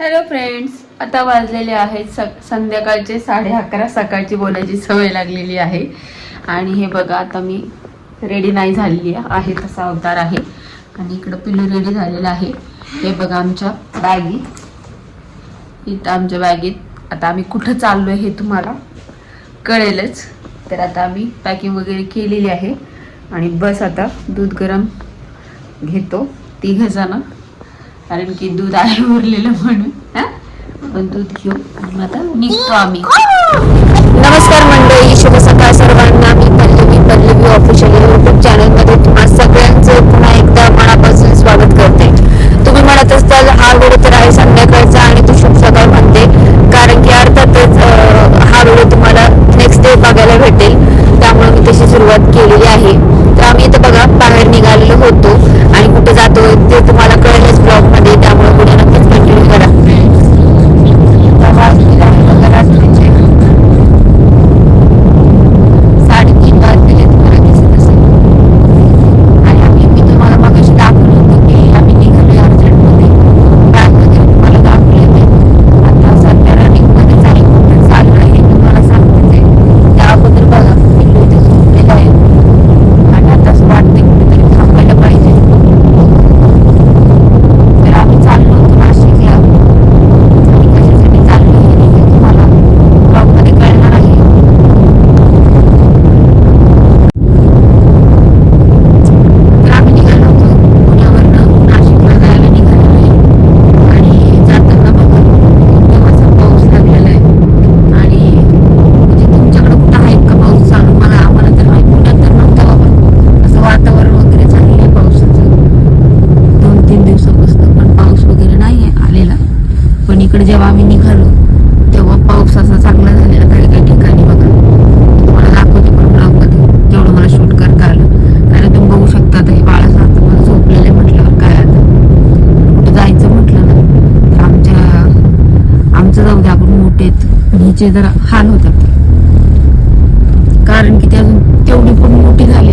Hello friends आता वाजलेले आहेत स संध्याकाळचे साडे अकरा सकाळची बोलायची सवय लागलेली आहे. आणि हे बघा आता मी रेडी नाही झालेली आहे तसा अवतार आहे. आणि इकडं पिल्लू रेडी झालेलं आहे. हे बघा आमच्या बॅगी इथं आमच्या बॅगेत आता आम्ही कुठं चाललो आहे हे तुम्हाला कळेलच. तर आता आम्ही पॅकिंग वगैरे केलेली आहे. आणि बस आता दूध गरम घेतो. तिघं जणं. कारण की दूध आहे उरलेलं म्हणून हा? पण दूध घेऊ आणि आता निघतो आम्ही. नमस्कार मंडळी शुभ सकाळ सर्वांना. मी पल्लवी पल्लवी ऑफिस जेव्हा आम्ही निघालो तेव्हा पाऊस असा चांगला झालेला काही काही ठिकाणी बघा. तुम्हाला दाखवते पण ब्लॉगमध्ये जेवढं मला शूट करता आलं कारण तुम्ही बघू शकता हे बाळाचं मला झोपलेले म्हटल्यावर काय आता. कुठं जायचं म्हटलं ना? तर आमच्या आमचं जाऊ दे आपण मोठेत पण हिचे जरा हाल होतात. कारण की ते अजून तेवढी पण मोठी झाली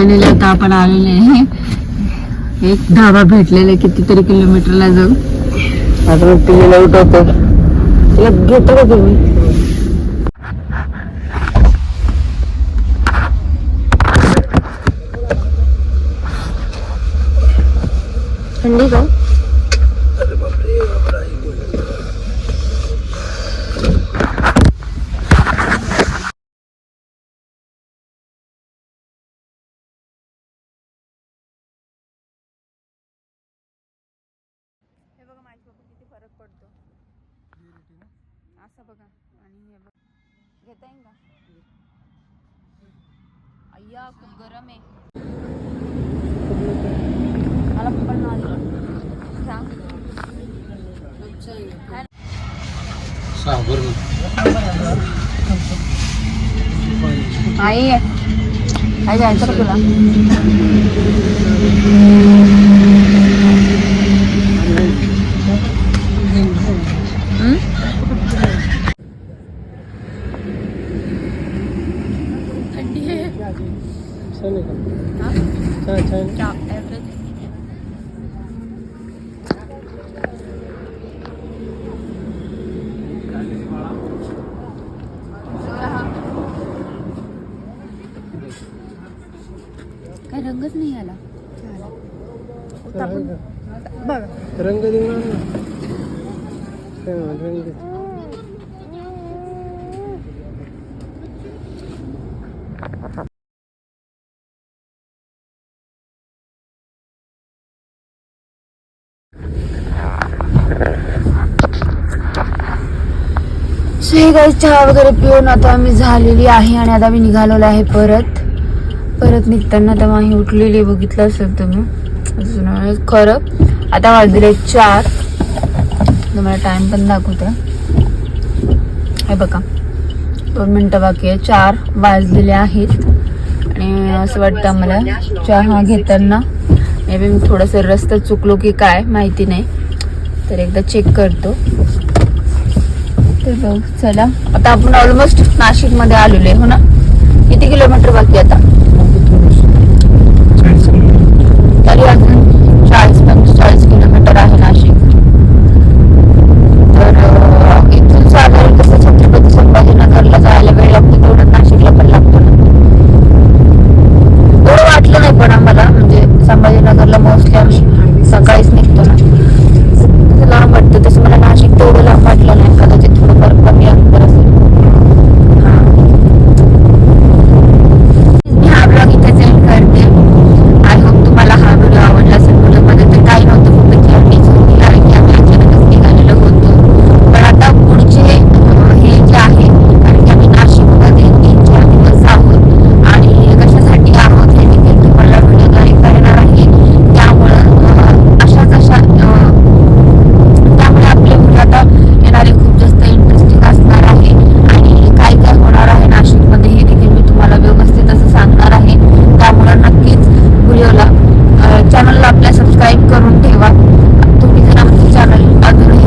फायनली आता आपण आलेले आहे. एक धाबा भेटलेला आहे कितीतरी किलोमीटरला जाऊ आता उठवतो. तिला घेतो का तुम्ही? थंडी का हे बघा माझ्या बाबा किती फरक पडतो असं बघा आणि हे बघा घेता येईल का अय्या खूप गरम आहे. मला पण नाही सांग. आई काय घ्यायचं का तुला? रंगच नाही आला. बघ. रंग देऊन आण ना. काय म्हणा, रंग सो हे काही चहा वगैरे पिऊन आता आम्ही झालेली आहे आणि आता आम्ही निघालेलो आहे परत. परत निघताना तर माही उठलेली बघितलं असेल तुम्ही. अजून खरं. आता वाजले चार. तुम्हाला टाइम पण दाखवते. हे बघा. दोन मिनटं बाकी आहे. चार वाजलेले आहेत. आणि असं वाटतं मला चहा घेताना. मे बी मी थोडंसं रस्ता चुकलो की काय माहिती नाही. तर एकदा चेक करतो. तर बघ चला. आता आपण ऑलमोस्ट नाशिकमध्ये आलेलो आहे हो ना? किती किलोमीटर बाकी आता? तरी अजून चाळीस पंचेचाळीस किलोमीटर आहे ना. चॅनलला आपल्या सबस्क्राईब करून ठेवा. तुम्ही जर आमचं चॅनल अजून